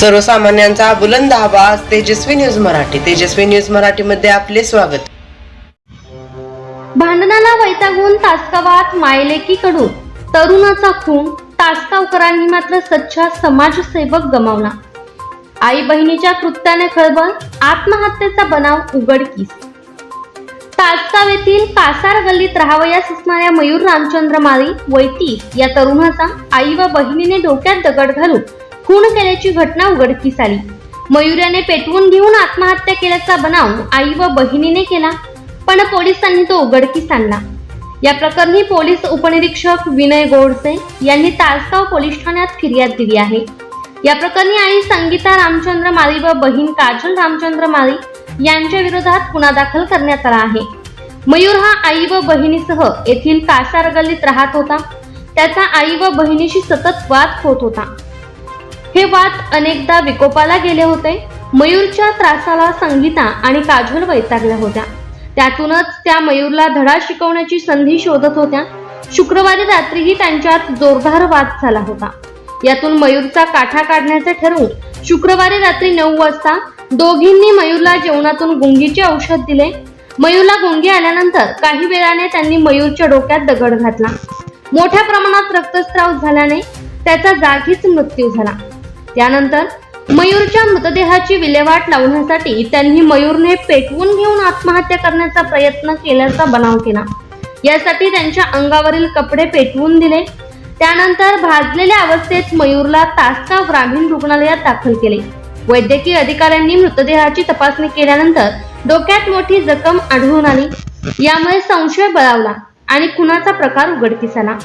सर्वसामान्यांचा बुलंद आवाज तेजस्वी न्यूज मराठी. तेजस्वी न्यूज मराठी मध्ये आपले स्वागत. भांडणाला वैतागून तासगावात मायलेकीकडून तरुणाचा खून तासगावकरांनी मात्र सच्चा समाजसेवक गमावला. आई बहिणीच्या कृत्याने खळबळ आत्महत्येचा बनाव उघडकीस. तासगाव येथील कासार गल्लीत राहावयास असणाऱ्या मयूर रामचंद्र माळी वैती या तरुणाचा आई व बहिणीने डोक्यात दगड घालून खून केल्याची घटना उघडकीस आली. मयूर पेटवून घेऊन आत्महत्या केल्याचा बनाव आई व बहिणीने केला पण पोलिसांनी तो उघडकीस आणला. या प्रकरणी पोलीस उपनिरीक्षक विनय गोडसे यांनी तासगाव पोलीस ठाण्यात फिर्याद दिली आहे. या प्रकरणी आई संगीता रामचंद्र माळी व बहीण काजल रामचंद्र माळी यांच्या विरोधात गुन्हा दाखल करण्यात आला आहे. मयूर हा आई व बहिणीसह येथील कासार गल्लीत राहत होता. त्याचा आई व बहिणीशी सतत वाद होत होता. हे वाद अनेकदा विकोपाला गेले होते. मयूरच्या त्रासाला संगीता आणि काजल वैतागल्या होत्या. त्यातूनच त्या मयूरला धडा शिकवण्याची संधी शोधत होत्या. शुक्रवारी रात्रीही त्यांच्यात जोरदार वाद झाला होता. यातून मयूरचा काठा काढण्याचे ठरवून शुक्रवारी रात्री नऊ वाजता दोघींनी मयूरला जेवणातून गुंगीचे औषध दिले. मयूरला गुंगी आल्यानंतर काही वेळाने त्यांनी मयूरच्या डोक्यात दगड घातला. मोठ्या प्रमाणात रक्तस्राव झाल्याने त्याचा जागीच मृत्यू झाला. त्यानंतर मयूरच्या मृतदेहाची विल्हेवाट लावण्यासाठी त्यांनी मयूरने पेटवून घेऊन आत्महत्या करण्याचा प्रयत्न केल्याचा बनाव केला. यासाठी त्यांच्या अंगावरील कपडे पेटवून दिले. त्यानंतर भाजलेल्या अवस्थेत मयूरला तासगाव ग्रामीण रुग्णालयात दाखल केले. वैद्यकीय अधिकाऱ्यांनी मृतदेहाची तपासणी केल्यानंतर डोक्यात मोठी जखम आढळून आली. यामुळे संशय बळावला आणि खुनाचा प्रकार उघडकीस आला.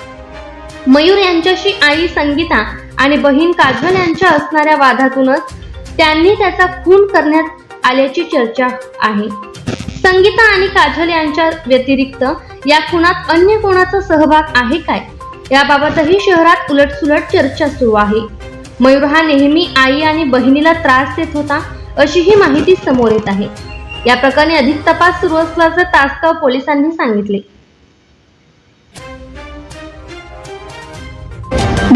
मयूर यांच्याशी आई संगीता आणि बहीण काजल यांच्या असणाऱ्या वादातूनच त्यांनी त्याचा खून करण्यात आल्याची चर्चा आहे. संगीता आणि काजल यांच्या व्यतिरिक्त या खुनात अन्य कोणाचा सहभाग आहे काय? याबाबतही शहरात उलटसुलट चर्चा सुरू आहे. मयूर हा नेहमी आई आणि बहिणीला त्रास देत होता अशी ही माहिती समोर येत आहे. या प्रकरणी अधिक तपास सुरू असल्याचं तासगाव पोलिसांनी सांगितले.